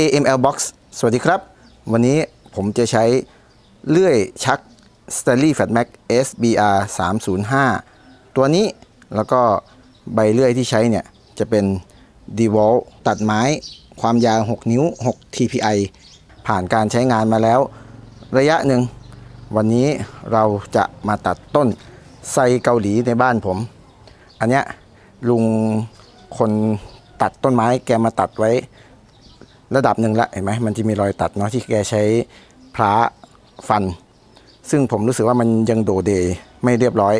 AML Box สวัสดีครับ วันนี้ผมจะใช้เลื่อยชัก Stanley Fat Max SBR 305 ตัวนี้แล้วก็ใบเลื่อยที่ใช้เนี่ย จะเป็น d e w a l ตัดไม้ความยาว 6 นิ้ว 6 TPI ผ่านการใช้งานมาแล้ว ระยะหนึ่ง วันนี้เราจะมาตัดต้นไทรเกาหลีในบ้านผม อันเนี้ยลุงคนตัดต้นไม้แกมาตัดไว้ ระดับหนึ่งละเห็นไหมมันจะมีรอยตัดเนาะที่แกใช้พระฟัน ซึ่งผมรู้สึกว่ามันยังโดเดไม่เรียบร้อย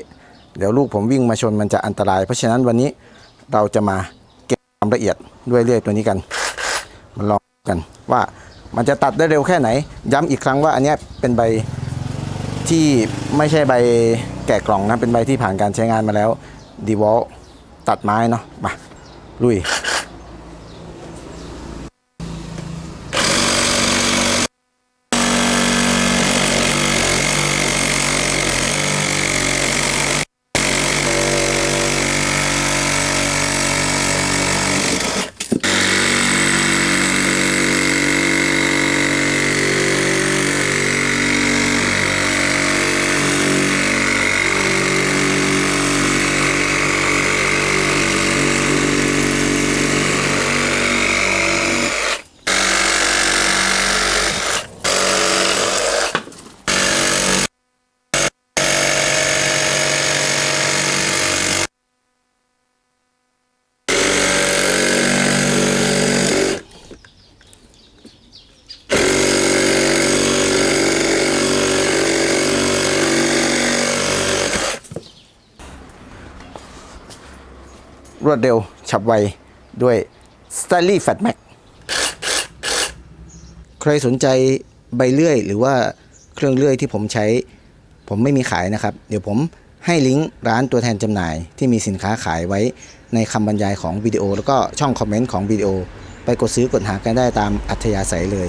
เดี๋ยวลูกผมวิ่งมาชนมันจะอันตราย เพราะฉะนั้นวันนี้เราจะมาเก็บความละเอียดด้วยเลื่อยตัวนี้กันมาลองกันว่ามันจะตัดได้เร็วแค่ไหน ย้ำอีกครั้งว่าอันเนี้ยเป็นใบที่ไม่ใช่ใบแกะกล่องนะเป็นใบที่ผ่านการใช้งานมาแล้วดีวอลตัดไม้เนาะมาลุย รวดเร็ว ฉับไว ด้วย s t y l y Fat Max ใครสนใจใบเลื่อย หรือว่าเครื่องเลื่อยที่ผมใช้ ผมไม่มีขายนะครับ เดี๋ยวผมให้ลิงก์ร้านตัวแทนจำหน่าย ที่มีสินค้าขายไว้ในคำบรรยายของวิดีโอ แล้วก็ช่องคอมเมนต์ของวิดีโอ ไปกดซื้อกดหากันได้ตามอัธยาศัยเลย